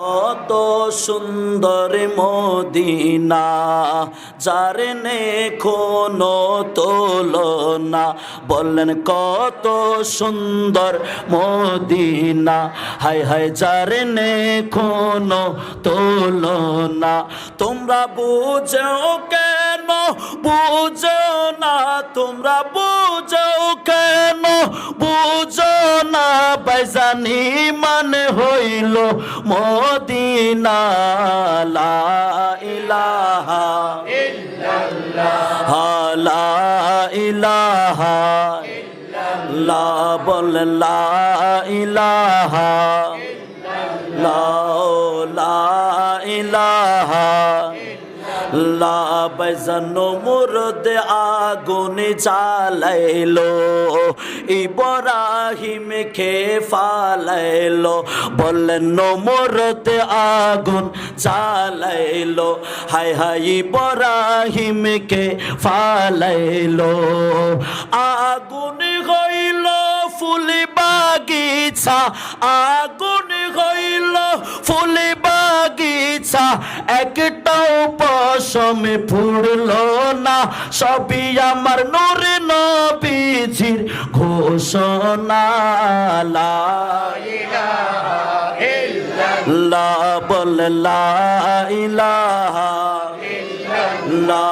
কত সুন্দর মদিনা, যার নে কোনো তোলনা। বললেন, কত সুন্দর মদিনা হাই হাই যার নে কোনো তোলনা। তোমরা বুঝো কেন বুঝো না, তোমরা বুঝো কেন না বাইজানি মানে হইল মদিনা লা ইলাহা হা, লা ইলাহা লা বল লা ইলাহা। লা লা বেজানো মুরদ আগুন জ্বালাইলো। ইব্রাহিম খে ফালাইলো, বললেন নমরত আগুন জ্বালাইলো। হাই হাই ইব্রাহিম কে ফালাইলো। আগুন হইল ফুল বাগিচা, আগুন হইল ফুল বাগিচা একটাও পশমে ফুড়লো না। সবই আমার নূর নবীজির ঘোষণা। লা বল লা ইলাহা লা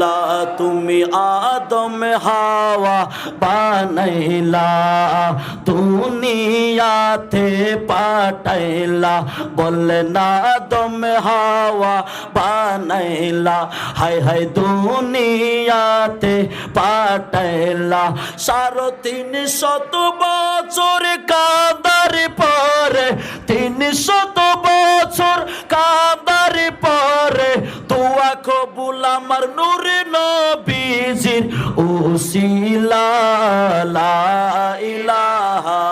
লা তুমি আদম হাওয়া বানাইলা, দুনিয়াতে পাঠাইলা বলে না আদম হাওয়া বানাইলা হাই হাই দুনিয়াতে পাঠাইলা, সাড়ে তিন শত বছর কাদার আমার নূরে নবীজির উসিলা লা ইলাহা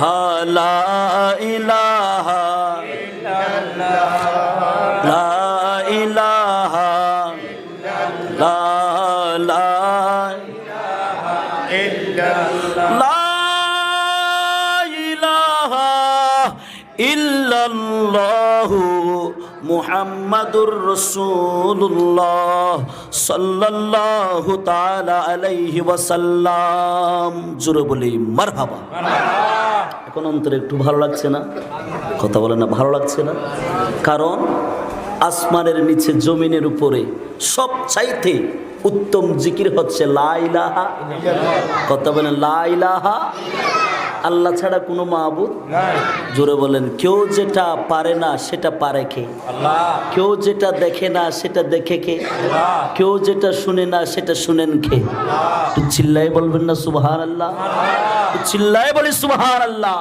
হা, লা ইলাহা লা ইলাহা লা ইলাহা ইল্লাল্লাহু মুহাম্মাদুর রাসূলুল্লাহ সাল্লাল্লাহু তাআলা আলাইহি ওয়াসাল্লাম। জোরে বলি, মারহাবা। এখন অন্তরে একটু ভালো লাগছে না? কথা বলে না, ভালো লাগছে না? কারণ আসমানের নিচে জমিনের উপরে সব চাইতে উত্তম জিকির হচ্ছে লাইলাহা কথা বলেন লাইলাহা আল্লাহ ছাড়া কোনো মাহবুদ জোরে বলেন কেউ যেটা পারে না সেটা পারে কে? কেউ যেটা দেখে না সেটা দেখে কে? কেউ যেটা শুনে না সেটা শুনেন কে? চিল্লাই বলবেন না সুবাহ আল্লাহ। চিল্লাই বলি সুবাহ আল্লাহ